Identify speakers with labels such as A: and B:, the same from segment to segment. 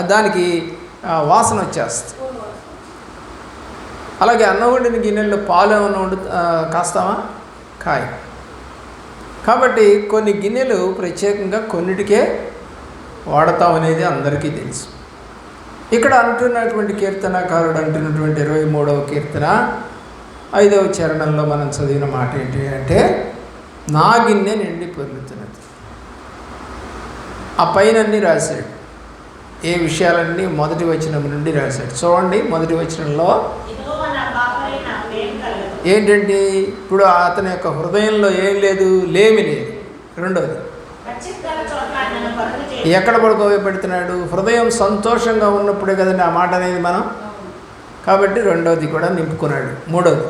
A: దానికి వాసన వచ్చేస్తుంది. అలాగే అన్నం వండిన గిన్నెల్లో పాలు ఏమన్నా వండు కాస్తావా? కాస్తామా కాయ. కాబట్టి కొన్ని గిన్నెలు ప్రత్యేకంగా కొన్నిటికే వాడతాం అనేది అందరికీ తెలుసు. ఇక్కడ అంటున్నటువంటి కీర్తనకారుడు అంటున్నటువంటి ఇరవై మూడవ కీర్తన ఐదవ చరణంలో మనం చదివిన మాట ఏంటి అంటే నా గిన్నె నిండి పొందుతున్నది ఆ పైన రాశాడు. ఏ విషయాలన్నీ మొదటి వచనం నుండి రాశాడు. చూడండి మొదటి వచనంలో ఏంటంటే ఇప్పుడు అతని యొక్క హృదయంలో ఏం లేదు లేమి లేదు. రెండోది ఎక్కడ పడుకోవే పెడుతున్నాడు? హృదయం సంతోషంగా ఉన్నప్పుడే కదండి ఆ మాట అనేది మనం? కాబట్టి రెండోది కూడా నింపుకున్నాడు. మూడోది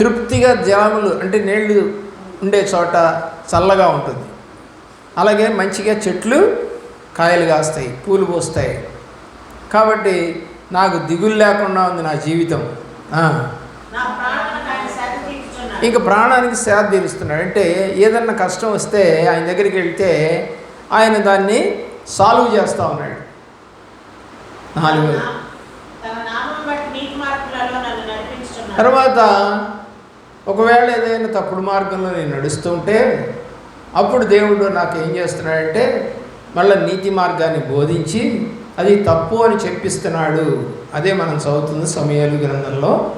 A: తృప్తిగా జలములు అంటే నీళ్ళు ఉండే చోట చల్లగా ఉంటుంది. అలాగే మంచిగా చెట్లు కాయలు కాస్తాయి పూలు పోస్తాయి. కాబట్టి నాకు దిగులు లేకుండా ఉంది నా జీవితం. ఇంకా ప్రాణానికి సేద తీరుస్తున్నాడు. అంటే ఏదన్నా కష్టం వస్తే ఆయన దగ్గరికి వెళ్తే ఆయన దాన్ని సాల్వ్ చేస్తూ ఉన్నాడు. నాలుగు. తర్వాత ఒకవేళ ఏదైనా తప్పుడు మార్గంలో నేను నడుస్తుంటే అప్పుడు దేవుడు నాకు ఏం చేస్తున్నాడంటే మళ్ళీ నీతి మార్గాన్ని బోధించి అది తప్పు అని చెప్పిస్తున్నాడు. అదే మనం చదువుతుంది సమయాలు గ్రంథంలో.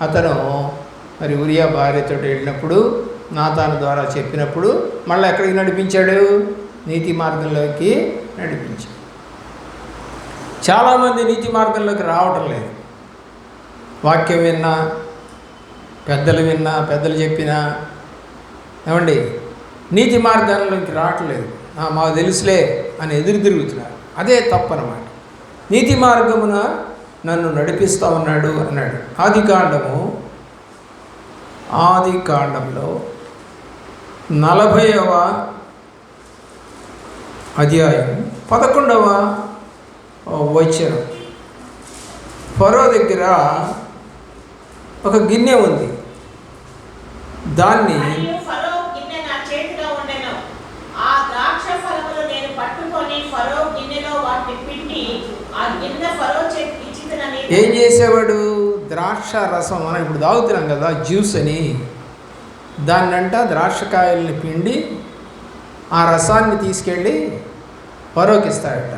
A: అతను మరి ఉరియా భార్యతో వెళ్ళినప్పుడు నాతాను ద్వారా చెప్పినప్పుడు మళ్ళీ ఎక్కడికి నడిపించాడు? నీతి మార్గంలోకి నడిపించాడు. చాలామంది నీతి మార్గంలోకి రావటం లేదు. వాక్యం విన్నా పెద్దలు విన్నా పెద్దలు చెప్పినా ఏమండి? నీతి మార్గంలోకి రావట్లేదు. మాకు తెలుసులే అని ఎదురు తిరుగుతున్నారు. అదే తప్పనమాట. నీతి మార్గమున నన్ను నడిపిస్తూ ఉన్నాడు అన్నాడు. ఆది కాండము ఆది కాండంలో నలభైవ అధ్యాయం పదకొండవ వచనం. ఫరో దగ్గర ఒక గిన్నె ఉంది. దాన్ని
B: మరియు ఫరో గిన్నె నా చేతిలో ఉండెను ఆ ద్రాక్ష ఫలములు నేను పట్టుకొని ఫరో గిన్నెలో వాటిని పిండి ఆ గిన్నె ఫరో చేతికి ఇచ్చితనని
A: ఏం చేసేవాడు? ద్రాక్ష రసం మనం ఇప్పుడు తాగుతున్నాం కదా జ్యూస్ అని. దాన్నంట ద్రాక్షకాయల్ని పిండి ఆ రసాన్ని తీసుకెళ్ళి పరోకిస్తాడట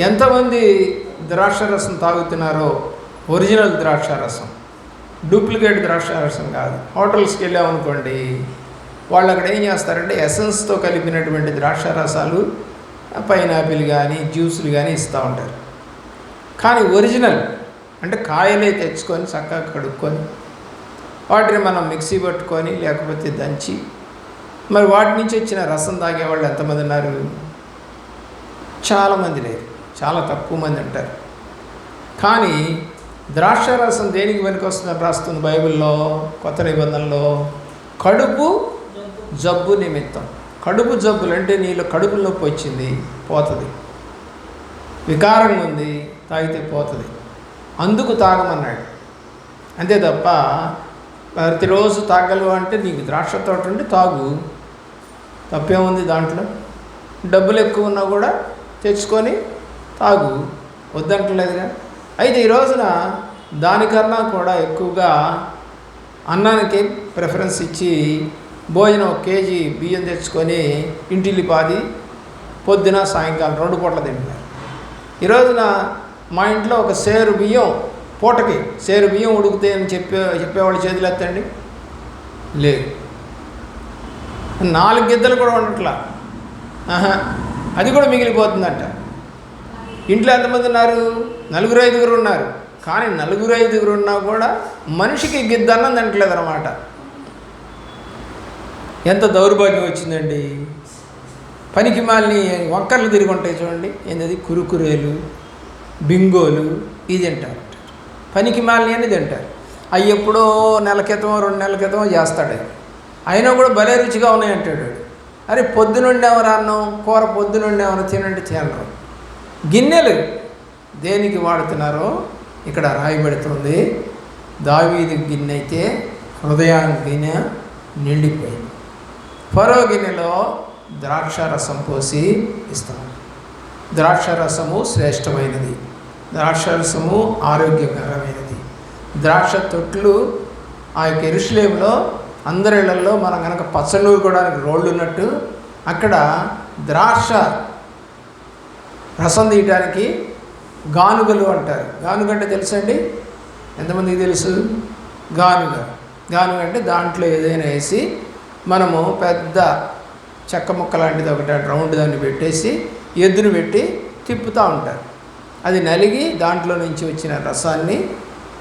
A: ఎంతమంది ద్రాక్ష రసం తాగుతున్నారో? ఒరిజినల్ ద్రాక్ష రసం. డూప్లికేట్ ద్రాక్ష రసం కాదు. హోటల్స్కి వెళ్ళామనుకోండి వాళ్ళు అక్కడ ఏం చేస్తారంటే ఎసెన్స్తో కలిపినటువంటి ద్రాక్ష రసాలు పైనాపిల్ కానీ జ్యూసులు కానీ ఇస్తూ ఉంటారు. కానీ ఒరిజినల్ అంటే కాయలే తెచ్చుకొని చక్కగా కడుక్కొని వాటిని మనం మిక్సీ పట్టుకొని లేకపోతే దంచి మరి వాటి నుంచి వచ్చిన రసం తాగేవాళ్ళు ఎంతమంది ఉన్నారు? చాలామంది లేరు. చాలా తక్కువ మంది ఉంటారు కానీ ద్రాక్ష రసం దేనికి పనికొస్తుందని రాస్తుంది బైబిల్లో కొత్త నిబంధనలో? కడుపు జబ్బు నిమిత్తం. కడుపు జబ్బులు అంటే నీళ్ళు కడుపు నొప్పి వచ్చింది పోతుంది. వికారం ఉంది తాగితే పోతుంది. అందుకు తాగమన్నాడు. అంతే తప్ప ప్రతిరోజు తాగలవు అంటే నీకు ద్రాక్ష తోట ఉంటే తాగు. తప్పేముంది దాంట్లో? డబ్బులు ఎక్కువ ఉన్నా కూడా తెచ్చుకొని తాగు. వద్దంటలేదుగా? అయితే ఈ రోజున దానికన్నా కూడా ఎక్కువగా అన్నానికి ప్రిఫరెన్స్ ఇచ్చి భోజనం ఒక కేజీ బియ్యం తెచ్చుకొని ఇంటిల్లి పాది పొద్దున సాయంకాలం రెండు పూటలు తింటున్నారు. ఈరోజున మా ఇంట్లో ఒక సేరు బియ్యం పూటకి సేరు బియ్యం ఉడుకుతాయి అని చెప్పే చెప్పేవాళ్ళు చేతులు ఎత్తండి? లేదు. నాలుగు గిద్దలు కూడా ఉండట్లా. అది కూడా మిగిలిపోతుందంట. ఇంట్లో ఎంతమంది ఉన్నారు? నలుగురు ఐదుగురు ఉన్నారు. కానీ నలుగురు ఐదుగురు ఉన్నా కూడా మనిషికి గిద్ద అన్నం తినట్లేదు అనమాట ఎంత దౌర్భాగ్యం వచ్చిందండి? పనికి మాలిని వంకర్లు తిరిగి ఉంటాయి చూడండి. ఏంటది కురుకురేలు బింగోలు ఇది తింటారు. పనికి మాలిని అని తింటారు. అవి ఎప్పుడో నెల క్రితం రెండు నెలల క్రితం చేస్తాడు అయినా కూడా భలే రుచిగా ఉన్నాయి అంటాడు పొద్దునుండి అరే అన్నం కూర పొద్దునుండి పొద్దునుండేమరా తినండి తినరు గిన్నెలు దేనికి వాడుతున్నారో ఇక్కడ రాయబడుతుంది దావీది గిన్నె అయితే హృదయానికి గిన్నె నిండిపోయింది. ఫరో గిన్నెలో ద్రాక్ష రసం పోసి ఇస్తాం. ద్రాక్ష రసము శ్రేష్టమైనది. ద్రాక్ష రసము ఆరోగ్యకరమైనది. ద్రాక్ష తొట్లు ఆ యొక్క ఎరుషులేములో అందరిళ్ళలో మనం కనుక పచ్చనూరు కూడా రోళ్ళు ఉన్నట్టు అక్కడ ద్రాక్ష రసం తీయటానికి గానుగలు అంటారు. గానుగ అంటే తెలుసండి ఎంతమందికి తెలుసు? గానుగ. గానుగ అంటే దాంట్లో ఏదైనా వేసి మనము పెద్ద చెక్క ముక్క లాంటిది ఒకటి రౌండ్ దాన్ని పెట్టేసి ఎద్దును పెట్టి తిప్పుతూ ఉంటారు. అది నలిగి దాంట్లో నుంచి వచ్చిన రసాన్ని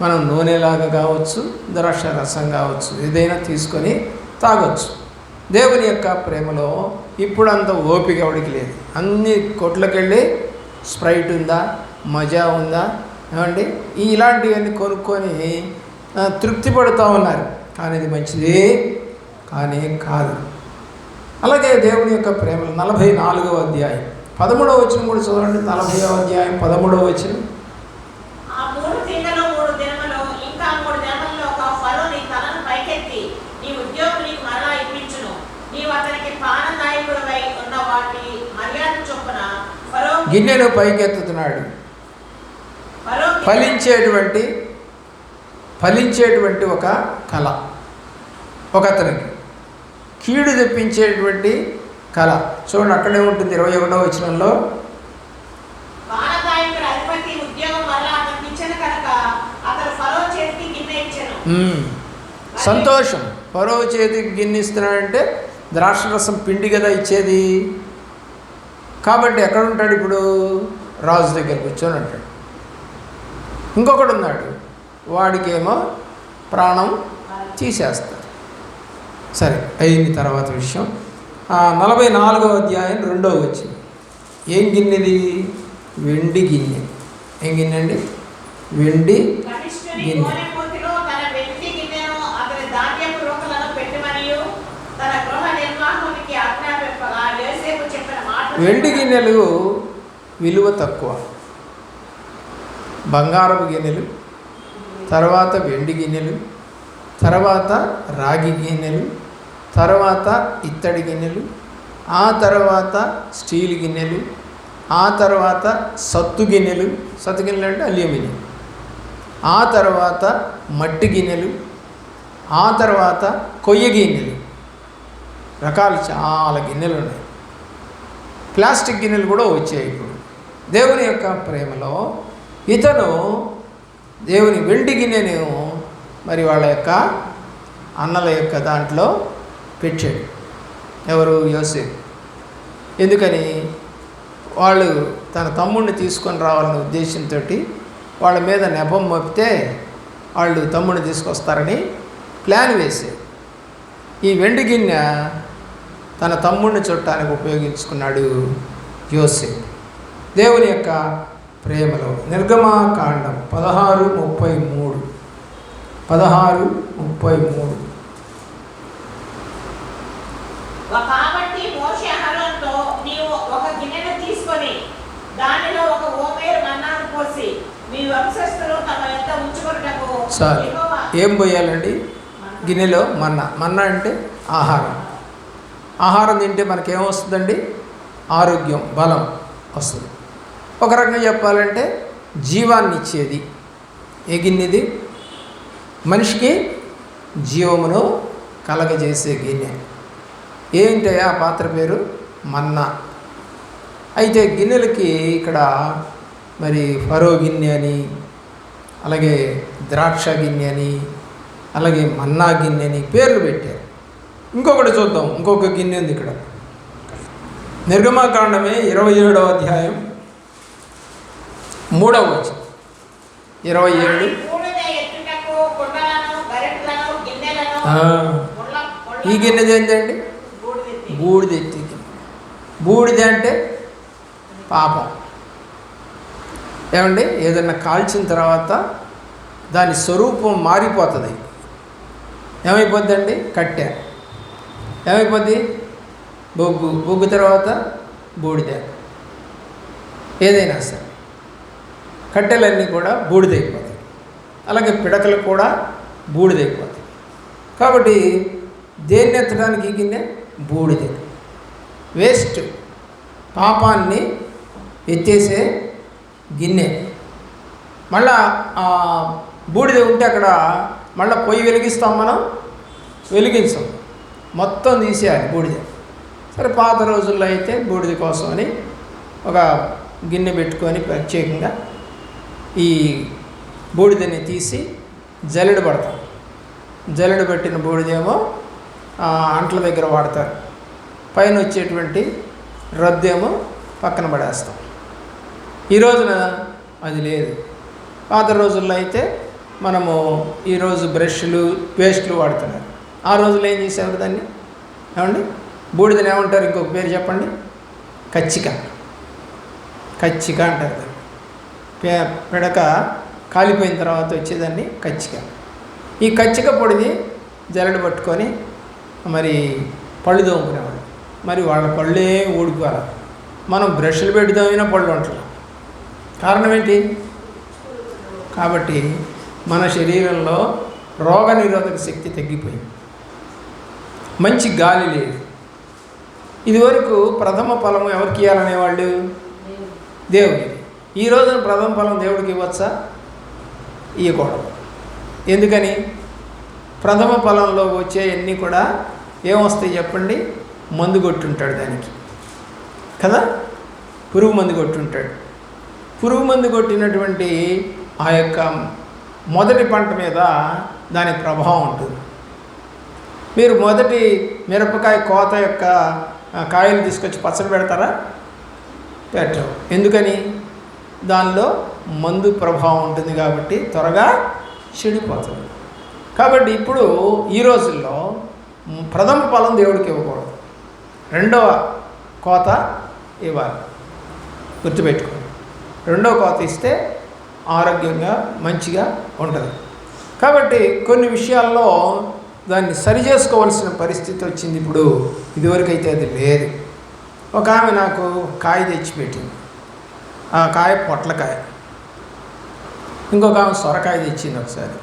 A: మనం నూనెలాగా కావచ్చు ద్రాక్ష రసం కావచ్చు ఏదైనా తీసుకొని తాగొచ్చు. దేవుని యొక్క ప్రేమలో ఇప్పుడు అంత ఓపిక ఎవడికి లేదు. అన్ని కొట్లకెళ్ళి స్ప్రైట్ ఉందా మజా ఉందా? ఏమండి? ఇలాంటివన్నీ కొనుక్కొని తృప్తి పడుతూ ఉన్నారు. కానీ ఇది మంచిది కానీ కాదు. అలాగే దేవుని యొక్క ప్రేమలు నలభై నాలుగవ అధ్యాయం. పదమూడవ వచనం కూడా చూడండి. నలభైవ అధ్యాయం పదమూడవ వచనం.
B: ఆ మూడు తింగలో మూడు దినములు ఇంకా మూడు దినములలో ఒక ఫలో నీ తలను పైకెత్తి నీ ఉద్యోగం నీకు మరలా ఇప్పించును. నీవు అతనికి పానదాయకుడవై ఉన్న వాటి మర్యాద చొప్పున ఫరో
A: గిన్నెను పైకెత్తుతున్నాడు. ఫలించేటువంటి ఫలించేటువంటి ఒక కళ. ఒక అతనికి. కీడు తెప్పించేటువంటి కళ. చూడండి అక్కడే ఉంటుంది ఇరవై ఒకటో వచనంలో. సంతోషం. పరవ చేతికి గిన్నె ఇస్తున్నాడంటే ద్రాక్షరసం పిండి కదా ఇచ్చేది. కాబట్టి ఎక్కడ ఉంటాడు ఇప్పుడు? రాజు దగ్గర కూర్చొని ఉంటాడు. ఇంకొకడు ఉన్నాడు. వాడికేమో ప్రాణం తీసేస్తారు సరే అయింది తర్వాత విషయం. నలభై నాలుగవ అధ్యాయం రెండవ వచ్చింది ఏం గిన్నెది? వెండి గిన్నె. ఏం గిన్నె అండి? వెండి గిన్నె.
B: వెండి
A: గిన్నెలు విలువ తక్కువ. బంగారపు గిన్నెలు తర్వాత వెండి గిన్నెలు తర్వాత రాగి గిన్నెలు తర్వాత ఇత్తడి గిన్నెలు ఆ తర్వాత స్టీల్ గిన్నెలు ఆ తర్వాత సత్తు గిన్నెలు. సత్తు గిన్నెలు అంటే అల్యూమినియం. ఆ తర్వాత మట్టి గిన్నెలు ఆ తర్వాత కొయ్య గిన్నెలు. రకాలు చాలా గిన్నెలు ఉన్నాయి. ప్లాస్టిక్ గిన్నెలు కూడా వచ్చాయి ఇప్పుడు. దేవుని యొక్క ప్రేమలో ఇతను దేవుని వెండి గిన్నెను మరి వాళ్ళ యొక్క అన్నల యొక్క దాంట్లో పెట్టాడు. ఎవరు? యోసేపు. ఎందుకని? వాళ్ళు తన తమ్ముడిని తీసుకొని రావాలనే ఉద్దేశంతో వాళ్ళ మీద నెపం మోపితే వాళ్ళు తమ్ముడిని తీసుకొస్తారని ప్లాన్ వేశారు. ఈ వెండి గిన్నె తన తమ్ముడిని చుట్టానికి ఉపయోగించుకున్నాడు యోసేపు. దేవుని యొక్క ప్రేమలో నిర్గమాకాండం పదహారు ముప్పై మూడు. పదహారు ముప్పై మూడు.
B: కాబట్టి మోషే అహరోనుతో నీవు ఒక గిన్నెను తీసుకొని దానిలో ఒక ఓమేరు మన్నాను పోసి మీ వంశస్థులు తమ యొక్క ఉంచుకొనుటకు
A: సార్ ఏం పోయాలండి? గిన్నెలో మన్నా. మన్నా అంటే ఆహారం. ఆహారం తింటే మనకేమొస్తుందండి ఆరోగ్యం బలం వస్తుంది. ఒక రకంగా చెప్పాలంటే జీవాన్ని ఇచ్చేది ఏ గిన్నెది? మనిషికి జీవమును కలగజేసే గిన్నె. ఏంటి ఆ పాత్ర పేరు? మన్నా. అయితే గిన్నెలకి ఇక్కడ మరి ఫరో గిన్నె అని అలాగే ద్రాక్ష గిన్నె అని అలాగే మన్నా గిన్నె అని పేర్లు పెట్టారు. ఇంకొకటి చూద్దాం. ఇంకొక గిన్నె ఉంది ఇక్కడ. నిర్గమాకాండమే ఇరవై ఏడవ అధ్యాయం మూడవ ఇరవై ఏడు
B: బూడిద ఎత్తుటకు కుండలను గరిటలను గిన్నెలను
A: ఆ,
B: ముళ్ళ- ముళ్ళ-
A: ఈ గిన్నెది ఏంటండి
B: బూడిదెత్తి.
A: బూడిద ఎత్తి బూడిద అంటే పాపం. ఏమండి? ఏదన్నా కాల్చిన తర్వాత దాని స్వరూపం మారిపోతుంది. ఏమైపోద్దండి? కట్టె. ఏమైపోద్ది? బొగ్గు. బొగ్గు తర్వాత బూడిద. ఏదైనా సరే. కట్టెలన్నీ కూడా బూడిదైపోతాయి. అలాగే పిడకలు కూడా బూడిదైపోతాయి. కాబట్టి దేన్ని ఎత్తడానికి ఎక్కిందే గిన్నె? బూడిద. వేస్ట్. పాపాన్ని ఎత్తేసే గిన్నె. మళ్ళా బూడిద ఉంటే అక్కడ మళ్ళీ పొయ్యి వెలిగిస్తాం మనం? వెలిగించాం. మొత్తం తీసేయాలి బూడిద. సరే పాత రోజుల్లో అయితే బూడిద కోసం అని ఒక గిన్నె పెట్టుకొని ప్రత్యేకంగా ఈ బూడిదని తీసి జల్లెడ పడతాం. జల్లెడ పెట్టిన బూడిదేమో అంట్ల దగ్గర వాడతారు. పైన వచ్చేటువంటి రద్దేమో పక్కన పడేస్తాం. ఈ రోజున అది లేదు. పాత రోజుల్లో అయితే మనము ఈరోజు బ్రష్లు పేస్ట్లు వాడుతున్నారు. ఆ రోజుల్లో ఏం చేసేవారు దాన్ని? ఏమండి? బూడిదని ఏమంటారు? ఇంకొక పేరు చెప్పండి. కచ్చిక. కచ్చిక అంటారు దాన్ని. పిడక కాలిపోయిన తర్వాత వచ్చేదాన్ని కచ్చిక. ఈ కచ్చిక పొడిని జల్లెడ పట్టుకొని మరి పళ్ళు తోముకునేవాడు మరి వాళ్ళ పళ్ళే ఊడిపోవాలి మనం బ్రష్లు పెట్టి తోమినా పళ్ళు ఉంటున్నాం కారణం ఏంటి? కాబట్టి మన శరీరంలో రోగ నిరోధక శక్తి తగ్గిపోయింది. మంచి గాలి లేదు. ఇదివరకు ప్రథమ ఫలము ఎవరికి ఇవ్వాలనేవాళ్ళు? దేవుడికి. ఈ రోజున ప్రథమ ఫలం దేవుడికి ఇవ్వచ్చా? ఇవ్వకూడదు ఎందుకని? ప్రథమ ఫలంలో వచ్చే అన్నీ కూడా ఏమొస్తాయి చెప్పండి? మందు కొట్టుంటాడు దానికి. కదా? పురుగు మందు కొట్టుంటాడు. పురుగు మందు కొట్టినటువంటి ఆ యొక్క మొదటి పంట మీద దాని ప్రభావం ఉంటుంది. మీరు మొదటి మిరపకాయ కోత యొక్క కాయలు తీసుకొచ్చి పచ్చడి పెడతారా? పెట్టరు. ఎందుకని? దానిలో మందు ప్రభావం ఉంటుంది కాబట్టి త్వరగా చెడిపోతుంది కాబట్టి ఇప్పుడు ఈ రోజుల్లో ప్రథమ ఫలం దేవుడికి ఇవ్వకూడదు. రెండవ కోత ఇవ్వాలి. గుర్తుపెట్టుకోండి. రెండవ కోత ఇస్తే ఆరోగ్యంగా మంచిగా ఉంటుంది. కాబట్టి కొన్ని విషయాల్లో దాన్ని సరి చేసుకోవాల్సిన పరిస్థితి వచ్చింది ఇప్పుడు. ఇదివరకైతే అది లేదు. ఒక ఆమె నాకు కాయ తెచ్చిపెట్టింది. ఆ కాయ పొట్లకాయ. ఇంకొక ఆమె సొరకాయ తెచ్చింది ఒకసారి.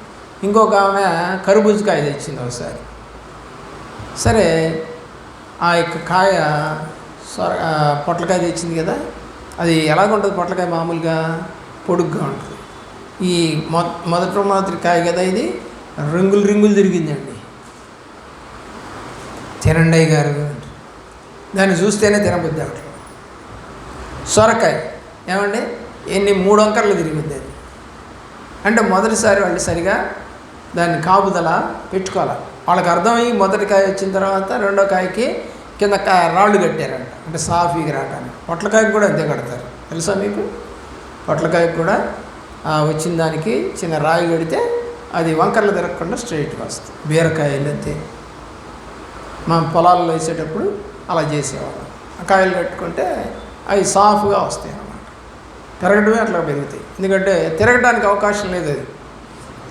A: ఇంకొక ఆమె కర్బూజకాయ తెచ్చింది ఒకసారి. సరే ఆ యొక్క కాయ సొర పొట్లకాయ తెచ్చింది కదా అది ఎలాగుంటుంది పొట్లకాయ మామూలుగా? పొడుగ్గా ఉంటుంది. ఈ మొ మొదటి మొదటి కాయ కదా ఇది? రింగులు రింగులు తిరిగిందండి. తినండయ్య గారు దాన్ని చూస్తేనే తినబుద్ధి అవట్లేదు సొరకాయ ఏమండి? ఎన్ని మూడు అంకర్లు తిరిగింది అది. అంటే మొదటిసారి వాళ్ళు సరిగా దాన్ని కాపుదల పెట్టుకోవాలి. వాళ్ళకి అర్థమయ్యి మొదటి కాయ వచ్చిన తర్వాత రెండో కాయకి కింద కా రాళ్ళు కట్టారంట. అంటే సాఫీగా రావడానికి పొట్లకాయకి కూడా అంతే కడతారు. తెలుసా మీకు? పొట్లకాయకి కూడా వచ్చిన దానికి చిన్న రాయి కడితే అది వంకర్లు తిరగకుండా స్ట్రైట్గా వస్తుంది. బీరకాయలు అంతే. మా పొలాల్లో వేసేటప్పుడు అలా చేసేవాళ్ళం. ఆ కాయలు కట్టుకుంటే అవి సాఫ్గా వస్తాయి. పెరగడమే అట్లా పెరుగుతాయి. ఎందుకంటే తిరగడానికి అవకాశం లేదు అది.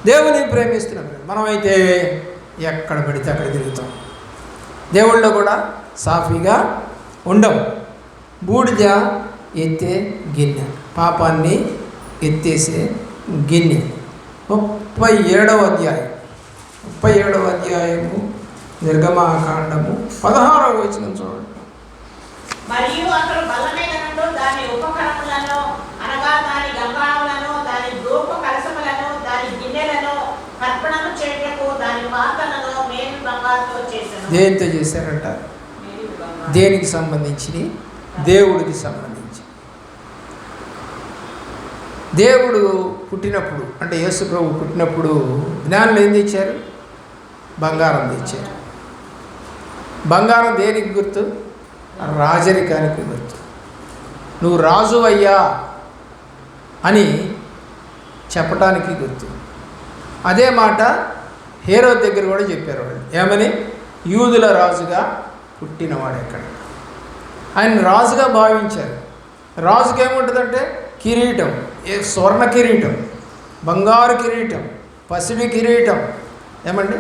A: దేవుని ప్రేమిస్తున్నాం మనమైతే ఎక్కడ పడితే అక్కడ తిరుగుతాం. దేవుళ్ళో కూడా సాఫీగా ఉండవు బూడిద ఎత్తే గిన్నె. పాపాన్ని ఎత్తేసే గిన్నె. ముప్పై ఏడవ అధ్యాయం. ముప్పై ఏడవ అధ్యాయము నిర్గమాకాండము పదహారవ వచనం చూడండి.
B: మరియు అతడు బల్ల దాని ఉపకరణములను అనగా దాని గంగాములను దాని ధూప కలసములను దాని గిన్నెలను తర్పణము చేయటకు దాని పాత్రలను మేలు బంగారుతో చేసెను.
A: దేనితో చేశారంట. దేనికి సంబంధించి దేవుడికి సంబంధించి. దేవుడు పుట్టినప్పుడు అంటే యేసు ప్రభు పుట్టినప్పుడు జ్ఞానులు ఏం తెచ్చారు? బంగారం తెచ్చారు. బంగారం దేనికి గుర్తు? రాజరికానికి గుర్తు. నువ్వు రాజు అయ్యా అని చెప్పటానికి గుర్తు. అదే మాట హేరో దగ్గర కూడా చెప్పారు వాళ్ళు. ఏమని? యూదుల రాజుగా పుట్టినవాడు ఎక్కడ? ఆయన రాజుగా భావించారు. రాజుకి ఏముంటుందంటే? కిరీటం. ఏ స్వర్ణ కిరీటం. బంగారు కిరీటం. పసిడి కిరీటం. ఏమండి?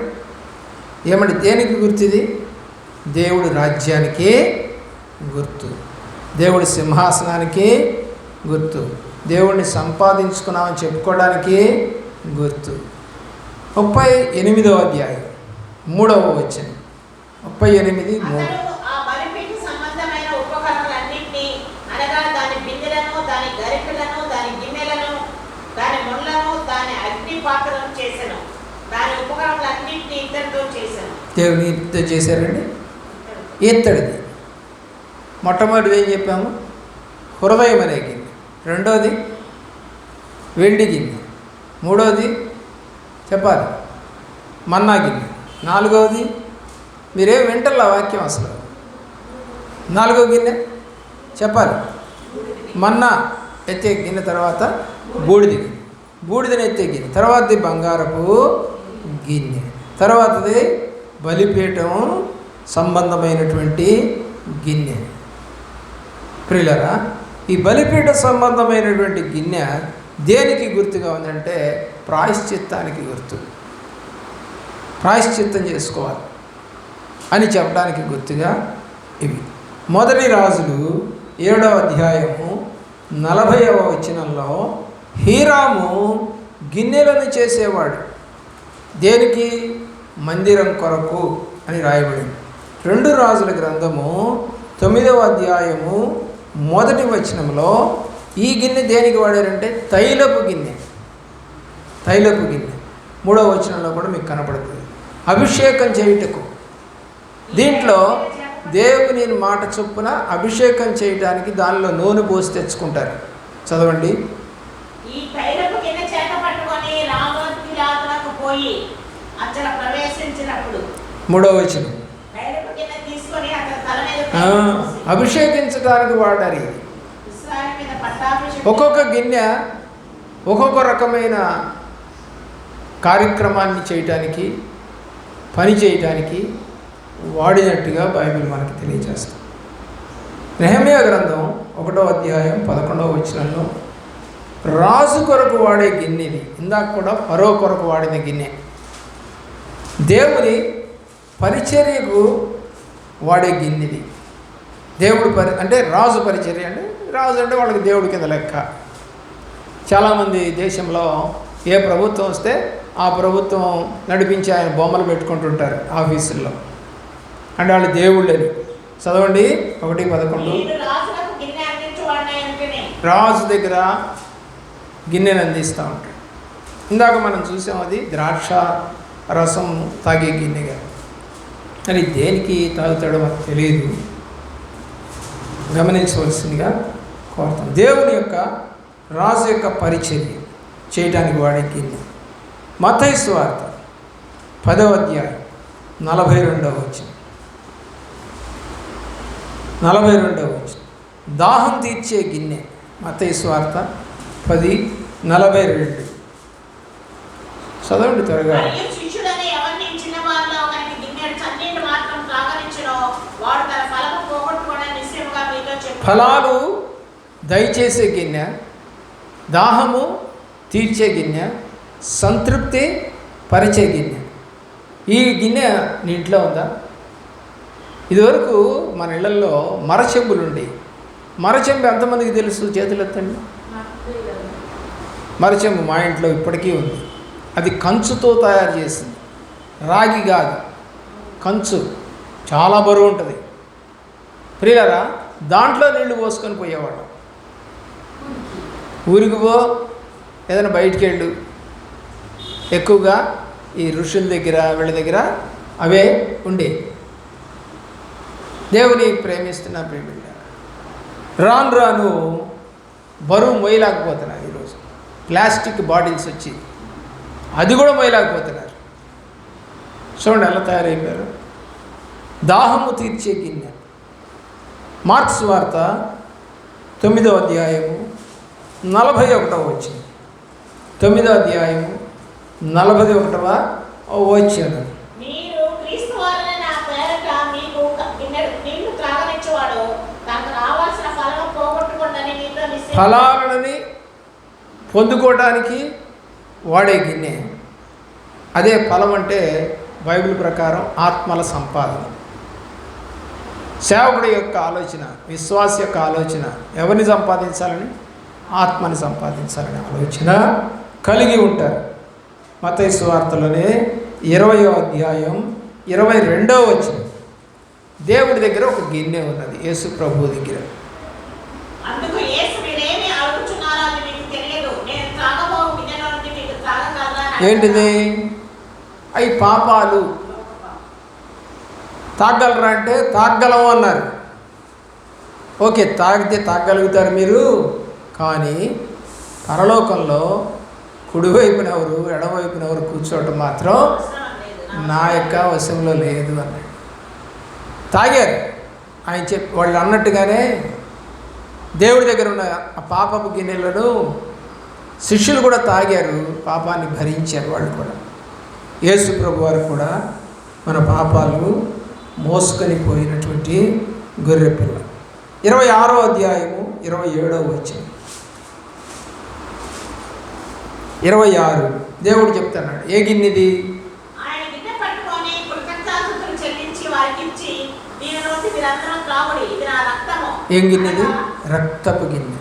A: ఏమండి? దేనికి గుర్తుది? దేవుడి రాజ్యానికి గుర్తు. దేవుడి సింహాసనానికి గుర్తు. దేవుడిని సంపాదించుకున్నామని చెప్పుకోవడానికి గుర్తు. ముప్పై ఎనిమిదవ అధ్యాయం మూడవ వచ్చిన ముప్పై ఎనిమిది మూడు. దేవుని ఇద్దరు చేశారండి? ఇత్తడిది. మొట్టమొదటిది ఏం చెప్పాము? హృదయం అనే గిన్నె రెండోది వెండి గిన్నె. మూడోది చెప్పాలి మన్నా గిన్నె. నాలుగవది మీరేం వింటర్లో వాక్యం అసలు. నాలుగో గిన్నె చెప్పాలి మన్నా ఎత్తే గిన్నె తర్వాత బూడిది గిన్నె. బూడిదని ఎత్తే గిన్నె. తర్వాతది బంగారపు గిన్నె. తర్వాతది బలిపీఠం సంబంధమైనటువంటి గిన్నె. ప్రిలరా ఈ బలిపీఠ సంబంధమైనటువంటి గిన్నె దేనికి గుర్తుగా ఉందంటే ప్రాయశ్చిత్తానికి గుర్తు. ప్రాయశ్చిత్తం చేసుకోవాలి అని చెప్పడానికి గుర్తుగా ఇవి. మొదటి రాజులు ఏడవ అధ్యాయము నలభైవ వచనంలో హీరాము గిన్నెలను చేసేవాడు. దేనికి? మందిరం కొరకు అని రాయబడింది. రెండు రాజుల గ్రంథము తొమ్మిదవ అధ్యాయము మొదటి వచనంలో ఈ గిన్నె దేనికి వాడారంటే తైలపు గిన్నె. తైలపు గిన్నె. మూడవ వచనంలో కూడా మీకు కనపడుతుంది. అభిషేకం చేయుటకు. దీంట్లో దేవుని మాట చొప్పున అభిషేకం చేయడానికి దానిలో నూనె పోసి తెచ్చుకుంటారు. చదవండి.
B: ఈ తైలపు
A: అభిషేకించడానికి వాడారు ఇది. ఒక్కొక్క గిన్నె ఒక్కొక్క రకమైన కార్యక్రమాన్ని చేయటానికి పని చేయటానికి వాడినట్టుగా బైబిల్ మనకి తెలియజేస్తుంది. నెహమ్యా గ్రంథం ఒకటో అధ్యాయం పదకొండవ వచనంలో రాజు కొరకు వాడే గిన్నెది ఇందాక కూడా పరో కొరకు వాడిన గిన్నె. దేవుని పరిచర్యకు వాడే గిన్నెది దేవుడు పరి అంటే రాజు పరిచర్య అంటే రాజు అంటే వాళ్ళకి దేవుడి కింద లెక్క. చాలామంది దేశంలో ఏ ప్రభుత్వం వస్తే ఆ ప్రభుత్వం నడిపించి ఆయన బొమ్మలు పెట్టుకుంటుంటారు ఆఫీసుల్లో. అంటే వాళ్ళు దేవుళ్ళని. చదవండి. ఒకటి పదకొండు. రాజు దగ్గర గిన్నెను అందిస్తూ ఉంటాడు. ఇందాక మనం చూసాం అది ద్రాక్ష రసం తాగే గిన్నెగా. మరి దేనికి తాగుతాడో మనకు తెలియదు గమనించవలసిందిగా కోరుతాం దేవుని యొక్క రాజు యొక్క పరిచర్య చేయడానికి వాడే గిన్నె మతయి వార్త పదవ అధ్యాయం నలభై రెండవ వచ్చిన నలభై రెండవ వచ్చిన దాహం తీర్చే గిన్నె. మతైస్ వార్త పది నలభై రెండు. చదవండి త్వరగా.
B: మరియు శిష్యుడని
A: ఫలాలు దయచేసే గిన్నె దాహము తీర్చే గిన్నె సంతృప్తి పరిచే గిన్నె. ఈ గిన్నె నీ ఇంట్లో ఉందా? ఇదివరకు మన ఇళ్ళలో మరచెంబులు ఉండి మరచెంబు ఎంతమందికి తెలుసు చేతులు ఎత్తండి? మరచెంబు మా ఇంట్లో ఇప్పటికీ ఉంది. అది కంచుతో తయారు చేసింది. రాగి కాదు కంచు చాలా బరువు ఉంటుంది. ప్రియులరా దాంట్లో నీళ్ళు పోసుకొని పోయేవాళ్ళం. ఊరికి పో ఏదైనా బయటికి వెళ్ళు. ఎక్కువగా ఈ ఋషుల దగ్గర వీళ్ళ దగ్గర అవే ఉండే. దేవుని ప్రేమిస్తున్న ప్రేమిళ్ళ. రాను రాను బరువు మొయ్యలేకపోతున్నారు ఈరోజు. ప్లాస్టిక్ బాటిల్స్ వచ్చి అది కూడా మొయ్యలేకపోతున్నారు. చూడండి ఎలా తయారైపోయారు. దాహము తీర్చే గిన్నె. మార్క్స్ వార్త తొమ్మిదో అధ్యాయము నలభై ఒకటవ వచ్చింది తొమ్మిదో అధ్యాయము నలభై ఒకటవ వచ్చాను ఫలాలని పొందుకోవడానికి వాడే గిన్నె. అదే ఫలం అంటే బైబిల్ ప్రకారం ఆత్మల సంపాదన. సేవకుడి యొక్క ఆలోచన విశ్వాస యొక్క ఆలోచన ఎవరిని సంపాదించాలని? ఆత్మని సంపాదించాలనే ఆలోచన కలిగి ఉంటారు. మత వార్తలోనే ఇరవయో అధ్యాయం ఇరవై రెండో వచ్చిన దేవుడి దగ్గర ఒక గిన్నె ఉన్నది యేసు ప్రభు దగ్గర. ఏంటిది? అవి పాపాలు తాగలరా అంటే తాగలము అన్నారు. ఓకే తాగితే తాగలుగుతారు మీరు. కానీ పరలోకంలో కుడివైపున ఎవరు ఎడమవైపున ఎవరు కూర్చోవటం మాత్రం నా యొక్క వశంలో లేదు అన్నాడు. తాగారు. ఆయన చెప్పి వాళ్ళు అన్నట్టుగానే దేవుడి దగ్గర ఉన్న ఆ పాపపు గిన్నెలను శిష్యులు కూడా తాగారు పాపాన్ని భరించారు వాళ్ళు కూడా. యేసు ప్రభు వారు కూడా మన పాపాలు మోసుకొని పోయినటువంటి గొర్రెపిల్ల. ఇరవై ఆరో అధ్యాయము ఇరవై ఏడవ వచ్చింది ఇరవై ఆరు దేవుడు చెప్తున్నాడు ఏ గిన్నెది? ఏం గిన్నెది? రక్తపు గిన్నె.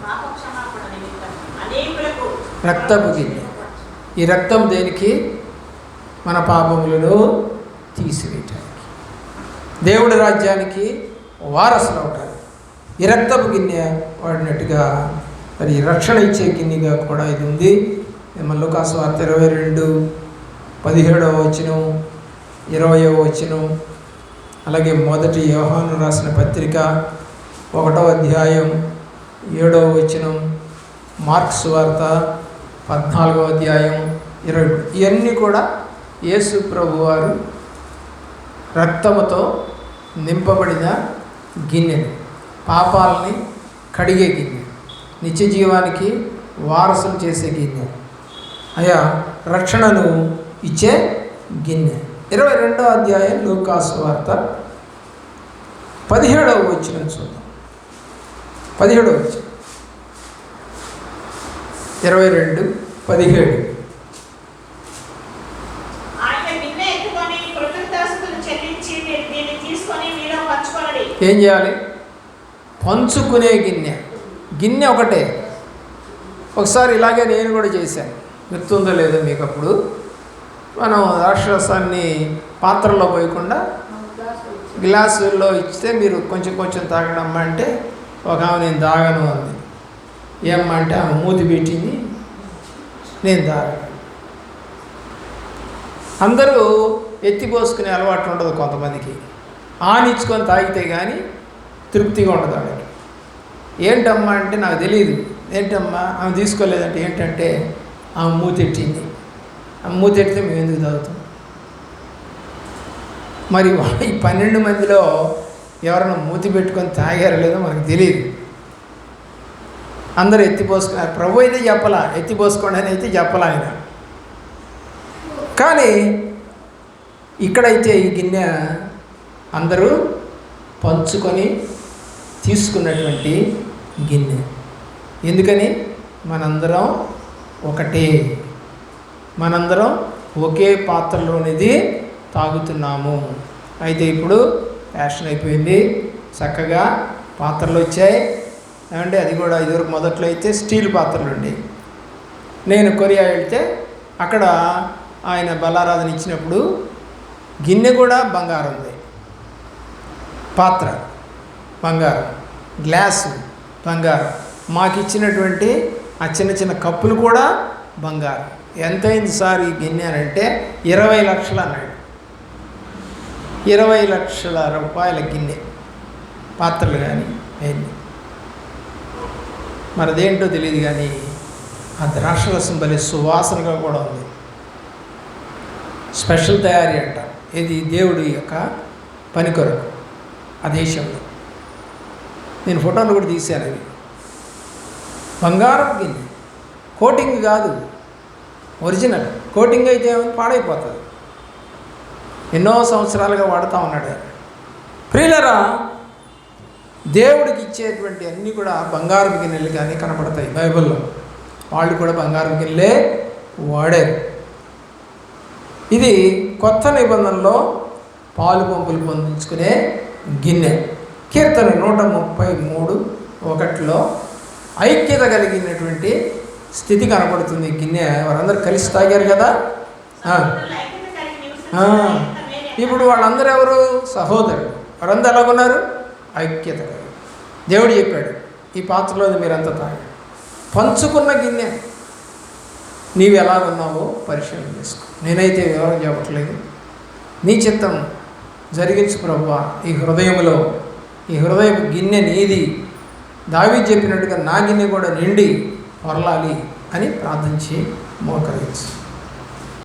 A: రక్తపు గిన్నె. ఈ రక్తం దేనికి? మన పాపములను తీసివేయటానికి. దేవుడి రాజ్యానికి వారసులు అవుతారు. ఈ రక్తపు గిన్నె వాడినట్టుగా మరి రక్షణ ఇచ్చే గిన్నెగా కూడా ఇది ఉంది. మళ్ళీ వార్త ఇరవై రెండు పదిహేడవ వచనం ఇరవయవ వచనం అలాగే మొదటి యోహాను రాసిన పత్రిక ఒకటవ అధ్యాయం ఏడవ వచనం మార్క్స్ వార్త పద్నాలుగవ అధ్యాయం ఇరవై ఇవన్నీ కూడా యేసు ప్రభువారు రక్తముతో నింపబడిన గిన్నెలు పాపాలని కడిగే గిన్నె నిత్య జీవానికి వారసులు చేసే గిన్నె. అయా రక్షణను ఇచ్చే గిన్నె. ఇరవై రెండవ అధ్యాయం లూకాసు వార్త పదిహేడవ వచ్చిన చూద్దాం. పదిహేడవ వచ్చిన ఇరవై రెండు పదిహేడు
B: ఆయన గిన్నె ఎత్తుకొని కృతజ్ఞతాస్తుతులు చెల్లించి మీరు దీన్ని తీసుకొని మీలో పంచుకొనడి
A: ఏం చేయాలి? పంచుకునే గిన్నె. గిన్నె ఒకటే. ఒకసారి ఇలాగే నేను కూడా చేశాను గుర్తుందో లేదో మీకు అప్పుడు మనం రాక్షసాన్ని పాత్రలో పోయకుండా గ్లాసుల్లో ఇస్తే మీరు కొంచెం కొంచెం తాగడమ్మా అంటే ఒక ఆమె నేను తాగను అంది. ఏమ్మా అంటే ఆమె మూతి పెట్టింది నేను తాగను అందరూ ఎత్తిపోసుకునే అలవాటు ఉండదు కొంతమందికి. ఆనిచ్చుకొని తాగితే కానీ తృప్తిగా ఉండదు వాళ్ళకి ఏంటమ్మా అంటే నాకు తెలియదు ఏంటమ్మా? ఆమె తీసుకోలేదంటే ఏంటంటే ఆమె మూతెట్టింది ఆమె మూతెట్టితే మేము ఎందుకు తాగుతాం? మరి ఈ పన్నెండు మందిలో ఎవరైనా మూతి పెట్టుకొని తాగారో లేదో మనకు తెలియదు అందరూ ఎత్తిపోసుకున్నారు ప్రభు అయితే చెప్పలా ఎత్తిపోసుకోండి అని అయితే చెప్పలా ఆయన. కానీ ఇక్కడైతే ఈ గిన్నె అందరూ పంచుకొని తీసుకున్నటువంటి గిన్నె. ఎందుకని? మనందరం ఒకటే. మనందరం ఒకే పాత్రలోనిది తాగుతున్నాము. అయితే ఇప్పుడు ఫ్యాషన్ అయిపోయింది. చక్కగా పాత్రలు వచ్చాయి. ఏమంటే అది కూడా ఇదివరకు మొదట్లో అయితే స్టీల్ పాత్రలు ఉండేవి నేను కొరియా వెళ్తే అక్కడ ఆయన బలారాధన ఇచ్చినప్పుడు గిన్నె కూడా బంగారం ఉంది. పాత్ర బంగారం గ్లాసు బంగారం. మాకు ఇచ్చినటువంటి ఆ చిన్న చిన్న కప్పులు కూడా బంగారం. ఎంతైంది సార్ ఈ గిన్నె అని అంటే ఇరవై లక్షలు అన్నాడు. ఇరవై లక్షల రూపాయల గిన్నె పాత్రలు కానీ అయింది మరదేంటో తెలియదు కానీ ఆ ద్రాక్షరసం భలే సువాసనగా కూడా ఉంది. స్పెషల్ తయారీ అంట. ఇది దేవుడి యొక్క పని కొరకు. ఆ దేశంలో నేను ఫోటోలు కూడా తీశాను అవి. బంగారం గిన్నె. కోటింగ్ కాదు. ఒరిజినల్. కోటింగ్ అయితే పాడైపోతుంది. ఎన్నో సంవత్సరాలుగా వాడుతూ ఉన్నాడు ప్రియులరా దేవుడికి ఇచ్చేటువంటి అన్నీ కూడా బంగారం గిన్నెలు కానీ కనపడతాయి బైబిల్లో. వాళ్ళు కూడా బంగారం గిన్నెలే వాడారు. ఇది కొత్త నిబంధనలో పాలు పంపులు పొందించుకునే గిన్నె. కీర్తన నూట ముప్పై మూడు ఒకటిలో ఐక్యత కలిగినటువంటి స్థితి కనపడుతుంది గిన్నె వారందరూ కలిసి తాగారు కదా? ఇప్పుడు వాళ్ళందరూ ఎవరు? సహోదరులు. వారందరూ ఎలాగున్నారు? ఐక్యత దేవుడు చెప్పాడు ఈ పాత్రలో మీరంతా తాగారు పంచుకున్న గిన్నె. నీవు ఎలాగున్నావో పరిశీలన చేసుకో. నేనైతే వివరం చెప్పట్లేదు. నీ చిత్తం జరిగించు ప్రభా ఈ హృదయంలో ఈ హృదయం గిన్నె నీది. దావి చెప్పినట్టుగా నా గిన్నె కూడా నిండి పొరలాలి అని ప్రార్థించి మోకరించు.